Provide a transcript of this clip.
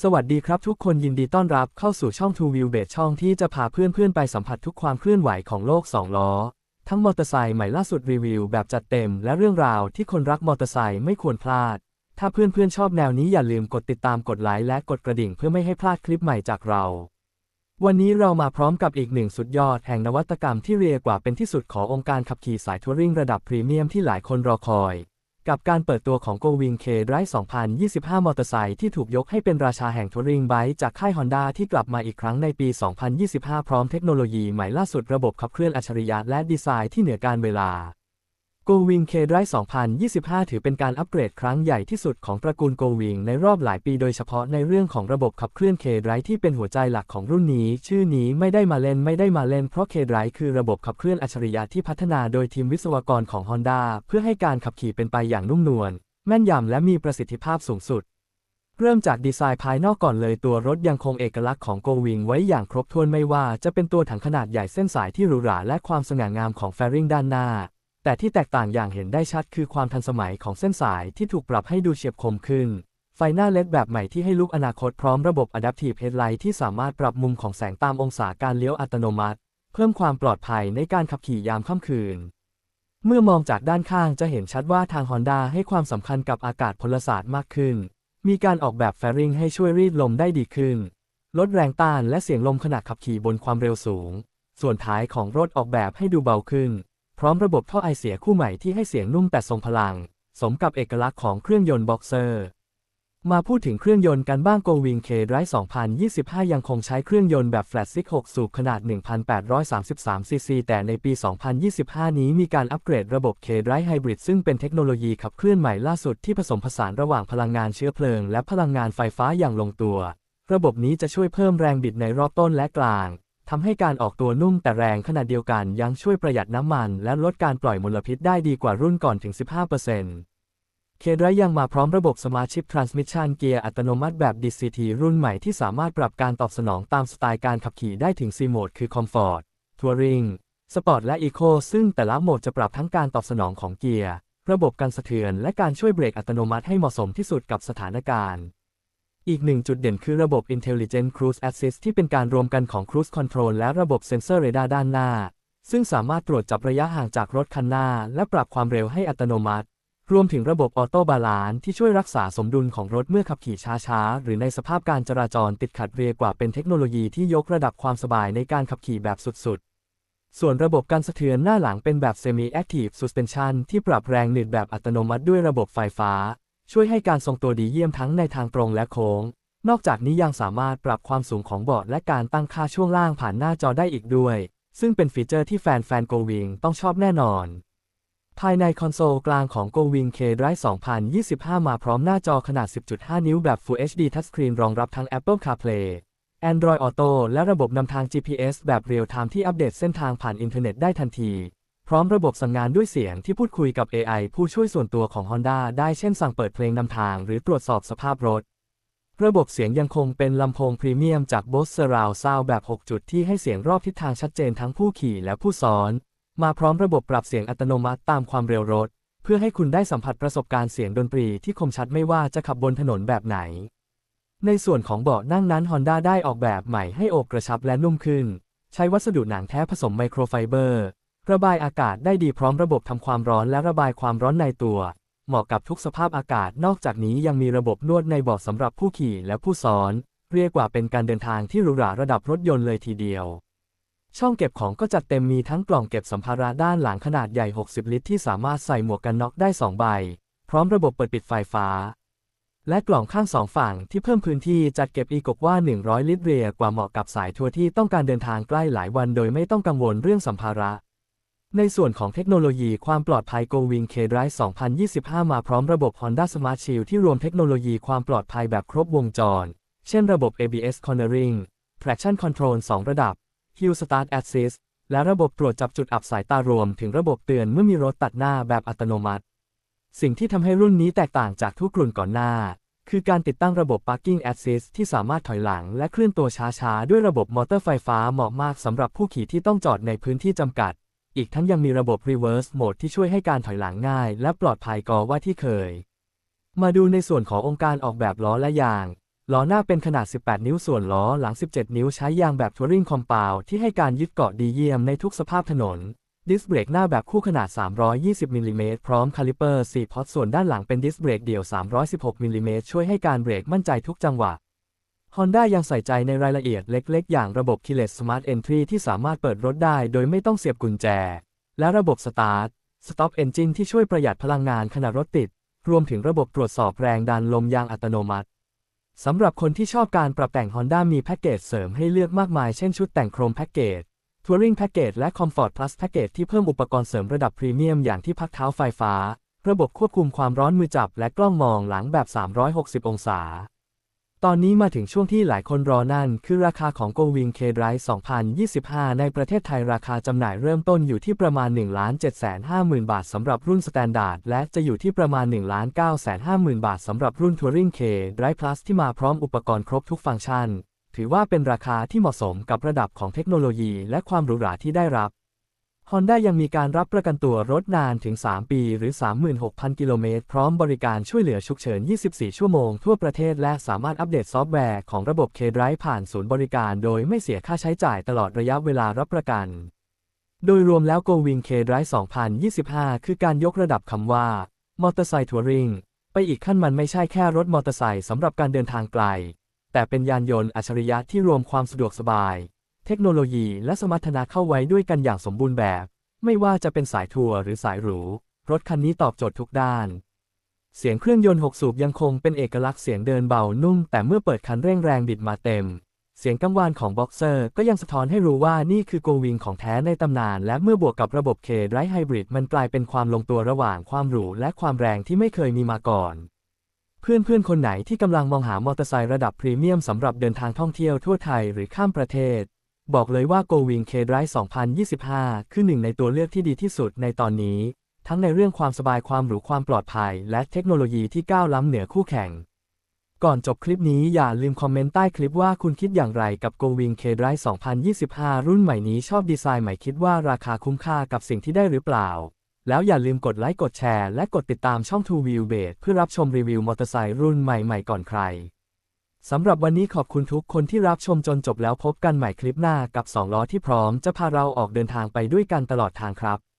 สวัสดีครับทุกคนยินดีต้อนรับเข้าสู่ช่อง Two Wheel b a s ช่องที่จะพาเพื่อนๆ ไปสัมผัสทุกความเคลื่อนไหวของโลก 2 ล้อ ทั้งมอเตอร์ไซค์ใหม่ล่าสุดรีวิวแบบจัดเต็ม และเรื่องราวที่คนรักมอเตอร์ไซค์ไม่ควรพลาด ถ้าเพื่อนๆ ชอบแนวนี้อย่าลืมกดติดตามกดไลค์และกดกระดิ่งเพื่อไม่ให้พลาดคลิปใหม่จากเรา วันนี้เรามาพร้อมกับอีกหนึ่งสุดยอดแห่งนวัตกรรมที่เรียกว่าเป็นที่สุดขององค์การขับขี่สายทัวริงระดับพรีเมียมที่หลายคนรอคอย กับการเปิดตัวของ Go Wing K Drive 2025 มอเตอร์ไซค์ที่ถูกยกให้เป็นราชาแห่งทัวริงไบค์จากค่าย Honda ที่กลับมาอีกครั้งในปี 2025 พร้อมเทคโนโลยีใหม่ล่าสุดระบบขับเคลื่อนอัจฉริยะและดีไซน์ที่เหนือการเวลา Go Wing K Drive 2025 ถือเป็นการอัปเกรดครั้งใหญ่ที่สุดของตระกูล Go Wing ในรอบหลายปีโดยเฉพาะในเรื่องของระบบขับเคลื่อน K Drive ที่เป็นหัวใจหลักของรุ่นนี้ ชื่อนี้ไม่ได้มาเล่นไม่ได้มาเล่นเพราะ K Drive คือระบบขับเคลื่อนอัจฉริยะที่พัฒนาโดยทีมวิศวกรของ Honda เพื่อให้การขับขี่เป็นไปอย่างนุ่มนวลแม่นยำและมีประสิทธิภาพสูงสุด เริ่มจากดีไซน์ภายนอกก่อนเลยตัวรถยังคงเอกลักษณ์ของ Go Wing ไว้อย่างครบถ้วนไม่ว่าจะเป็นตัวถังขนาดใหญ่เส้นสายที่หรูหราและความสง่างามของแฟริงด้านหน้า แต่ที่แตกต่างอย่างเห็นได้ชัดคือความทันสมัยของเส้นสายที่ถูกปรับให้ดูเฉียบคมขึ้น ไฟหน้าเลดแบบใหม่ที่ให้ลุกอนาคตพร้อมระบบ Adaptive Headlight ที่สามารถปรับมุมของแสงตามองศาการเลี้ยวอัตโนมัติ เพิ่มความปลอดภัยในการขับขี่ยามค่ำคืน เมื่อมองจากด้านข้างจะเห็นชัดว่าทาง Honda ให้ความสำคัญกับอากาศพลศาสตร์มากขึ้น มีการออกแบบแฟริงให้ช่วยรีดลมได้ดีขึ้น ลดแรงต้านและเสียงลมขณะขับขี่บนความเร็วสูง ส่วนท้ายของรถออกแบบให้ดูเบาขึ้น พร้อมระบบท่อไอเสียคู่ใหม่ที่ให้เสียงนุ่มแต่ทรงพลัง สมกับเอกลักษณ์ของเครื่องยนต์บ็อกเซอร์ มาพูดถึงเครื่องยนต์กันบ้าง Go Wing K Drive 2025 ยังคงใช้เครื่องยนต์แบบ Flat 6 6สูบขนาด 1,833 ซีซี แต่ในปี 2025 นี้มีการอัปเกรดระบบ K Drive Hybrid ซึ่งเป็นเทคโนโลยีขับเคลื่อนใหม่ล่าสุดที่ผสมผสานระหว่างพลังงานเชื้อเพลิง และพลังงานไฟฟ้าอย่างลงตัว ระบบนี้จะช่วยเพิ่มแรงบิดในรอบต้นและกลาง ทำให้การออกตัวนุ่มแต่แรงขณะเดียวกันยังช่วยประหยัดน้ำมัน และลดการปล่อยมลพิษได้ดีกว่ารุ่นก่อนถึง 15% k d r i ยังมาพร้อมระบบ Smart Shift Transmission เกียร์อัตโนมัติแบบ DCT รุ่นใหม่ที่สามารถปรับการตอบสนองตามสไตล์การขับขี่ได้ถึง 4 โหมดคือ Comfort Touring Sport และ Eco ซึ่งแต่ละโหมดจะปรับทั้งการตอบสนองของเกียร์ ระบบการสะเทือน และการช่วยเบรกอัตโนมัติให้เหมาะสมที่สุดกับสถานการณ์ อีกหนึ่งจุดเด่นคือระบบ Intelligent Cruise Assist ที่เป็นการรวมกันของ Cruise Control และระบบเซ็นเซอร์เรดาร์ด้านหน้า ซึ่งสามารถตรวจจับระยะห่างจากรถคันหน้า และปรับความเร็วให้อัตโนมัติ รวมถึงระบบออโต้บาลานซ์ที่ช่วยรักษาสมดุลของรถเมื่อขับขี่ช้าๆ หรือในสภาพการจราจรติดขัดเรียกว่าเป็นเทคโนโลยีที่ยกระดับความสบายในการขับขี่แบบสุดๆส่วนระบบการสะเทือนหน้าหลังเป็นแบบ Semi Active Suspension ที่ปรับแรงหนืดแบบอัตโนมัติด้วยระบบไฟฟ้า ช่วยให้การทรงตัวดีเยี่ยมทั้งในทางตรงและโค้ง นอกจากนี้ยังสามารถปรับความสูงของเบาะและการตั้งค่าช่วงล่างผ่านหน้าจอได้อีกด้วย ซึ่งเป็นฟีเจอร์ที่แฟนๆ Go Wing ต้องชอบแน่นอน ภายในคอนโซลกลางของ Go Wing K Drive 2025 มาพร้อมหน้าจอขนาด 10.5 นิ้วแบบ Full HD Touchscreen รองรับทั้ง Apple CarPlay Android Auto และระบบนำทาง GPS แบบเรียลไทม์ที่อัปเดตเส้นทางผ่านอินเทอร์เน็ตได้ทันที ร้อมระบบสั่งงานด้วยเสียงที่พูดคุยกับ AI ผู้ช่วยส่วนตัวของ Honda ได้เช่นสั่งเปิดเพลงนำทางหรือตรวจสอบสภาพรถ ระบบเสียงยังคงเป็นลำโพงพรีเมียมจาก Bose Surround Sound แบบ 6 จุดที่ให้เสียงรอบทิศทางชัดเจนทั้งผู้ขี่และผู้ซ้อน มาพร้อมระบบปรับเสียงอัตโนมัติตามความเร็วรถ เพื่อให้คุณได้สัมผัสประสบการณ์เสียงดนตรีที่คมชัดไม่ว่าจะขับบนถนนแบบไหน ในส่วนของเบาะนั่งนั้น Honda ได้ออกแบบใหม่ให้โอบกระชับและนุ่มขึ้น ใช้วัสดุหนังแท้ผสมไมโครไฟเบอร์ ระบายอากาศได้ดีพร้อมระบบทำความร้อนและระบายความร้อนในตัว เหมาะกับทุกสภาพอากาศ นอกจากนี้ยังมีระบบนวดในเบาะสำหรับผู้ขี่และผู้ซ้อน เรียกว่าเป็นการเดินทางที่หรูหราระดับรถยนต์เลยทีเดียว ช่องเก็บของก็จัดเต็มมีทั้งกล่องเก็บสัมภาระด้านหลังขนาดใหญ่ 60 ลิตรที่สามารถใส่หมวกกันน็อกได้ 2 ใบ พร้อมระบบเปิดปิดไฟฟ้า และกล่องข้างสองฝั่งที่เพิ่มพื้นที่จัดเก็บอีกกว่า 100 ลิตรเรียกว่าเหมาะกับสายทัวร์ที่ต้องการเดินทางใกล้หลายวัน โดยไม่ต้องกังวลเรื่องสัมภาระ ในส่วนของเทคโนโลยีความปลอดภัย Go Wing K Drive 2025 มาพร้อมระบบ Honda Smart Shield ที่รวมเทคโนโลยีความปลอดภัยแบบครบวงจร เช่นระบบ ABS Cornering Traction Control 2 ระดับ Hill Start Assist และระบบตรวจจับจุดอับสายตารวมถึงระบบเตือนเมื่อมีรถตัดหน้าแบบอัตโนมัติ สิ่งที่ทำให้รุ่นนี้แตกต่างจากทุกรุ่นก่อนหน้า คือการติดตั้งระบบ Parking Assist ที่สามารถถอยหลังและเคลื่อนตัวช้าๆ ด้วยระบบมอเตอร์ไฟฟ้าเหมาะมากสำหรับผู้ขี่ที่ต้องจอดในพื้นที่จำกัด อีกทั้งยังมีระบบ Reverse Mode ที่ช่วยให้การถอยหลังง่าย และปลอดภัยกว่าที่เคย มาดูในส่วนขององค์การออกแบบล้อและยาง ล้อหน้าเป็นขนาด 18 นิ้วส่วนล้อหลัง 17 นิ้วใช้ยางแบบทัวริงคอมเปาวที่ให้การยึดเกาะดีเยี่ยมในทุกสภาพถนน ดิสเบรกหน้าแบบคู่ขนาด 320มิลลิเมตรพร้อมคาลิเปอร์4พอตส่วนด้านหลังเป็นดิสเบรกเดี่ยว 316มิลลิเมตรช่วยให้การเบรกมั่นใจทุกจังหวะ Honda ยังใส่ใจในรายละเอียดเล็ก ๆ อย่างระบบ Keyless Smart Entry ที่สามารถเปิดรถได้โดยไม่ต้องเสียบกุญแจ และระบบ Start Stop Engine ที่ช่วยประหยัดพลังงานขณะรถติด รวมถึงระบบตรวจสอบแรงดันลมยางอัตโนมัติ สำหรับคนที่ชอบการปรับแต่ง Honda มีแพ็กเกจเสริมให้เลือกมากมาย เช่นชุดแต่งโครมแพ็กเกจ Touring แพ็กเกจและ Comfort Plus แพ็กเกจที่เพิ่มอุปกรณ์เสริมระดับพรีเมียมอย่างที่พักเท้าไฟฟ้า ระบบควบคุมความร้อนมือจับ และกล้องมองหลังแบบ 360 องศา ตอนนี้มาถึงช่วงที่หลายคนรอนั่น คือราคาของ Go Wing K-Drive 2025 ในประเทศไทยราคาจำหน่ายเริ่มต้นอยู่ที่ประมาณ 1,750,000 บาทสำหรับรุ่น Standard และจะอยู่ที่ประมาณ 1,950,000 บาทสำหรับรุ่น Touring K-Drive Plus ที่มาพร้อมอุปกรณ์ครบทุกฟังก์ชัน ถือว่าเป็นราคาที่เหมาะสมกับระดับของเทคโนโลยีและความหรูหราที่ได้รับ Honda ยังมีการรับประกันตัวรถนานถึง 3 ปีหรือ 36,000 กิโลเมตร พร้อมบริการช่วยเหลือฉุกเฉิน 24 ชั่วโมงทั่วประเทศ และสามารถอัปเดตซอฟต์แวร์ของระบบ K-Drive ผ่านศูนย์บริการ โดยไม่เสียค่าใช้จ่ายตลอดระยะเวลารับประกัน โดยรวมแล้ว Go Wing K-Drive 2025 คือการยกระดับคำว่า มอเตอร์ไซค์ทัวริงไปอีกขั้นมันไม่ใช่แค่รถมอเตอร์ไซค์สำหรับการเดินทางไกล แต่เป็นยานยนต์อัจฉริยะที่รวมความสะดวกสบาย เทคโนโลยีและสมรรถนะเข้าไว้ด้วยกันอย่างสมบูรณ์แบบ ไม่ว่าจะเป็นสายทัวร์หรือสายหรู รถคันนี้ตอบโจทย์ทุกด้าน เสียงเครื่องยนต์ 6 สูบยังคงเป็นเอกลักษณ์เสียงเดินเบานุ่ม แต่เมื่อเปิดคันเร่งแรงบิดมาเต็ม เสียงกังวานของบ็อกเซอร์ก็ยังสะท้อนให้รู้ว่านี่คือโกวิงของแท้ในตำนาน และเมื่อบวกกับระบบเคไ i ไฮบริดมันกลายเป็นความลงตัวระหว่างความหรูและความแรงที่ไม่เคยมีมาก่อนเพื่อนๆคนไหนที่กำลังมองหามอเตอร์ไซค์ระดับพรีเมียมสำหรับเดินทางท่องเที่ยวทั่วไทยหรือข้ามประเทศ บอกเลยว่า Going K-Drive 2025 คือหนึ่งในตัวเลือกที่ดีที่สุดในตอนนี้ ทั้งในเรื่องความสบายความหรูความปลอดภัย และเทคโนโลยีที่ก้าวล้ำเหนือคู่แข่ง ก่อนจบคลิปนี้อย่าลืมคอมเมนต์ใต้คลิปว่าคุณคิดอย่างไรกับ Going K-Drive 2025 รุ่นใหม่นี้ชอบดีไซน์ใหม่คิดว่าราคาคุ้มค่ากับสิ่งที่ได้หรือเปล่า แล้วอย่าลืมกดไลค์กดแชร์และกดติดตามช่อง Two Wheel b a s e เพื่อรับชมรีวิวมอเตอร์ไซค์รุ่นใหม่ๆก่อนใคร สำหรับวันนี้ขอบคุณทุกคนที่รับชมจนจบแล้วพบกันใหม่คลิปหน้ากับ 2 ล้อที่พร้อมจะพาเราออกเดินทางไปด้วยกันตลอดทางครับ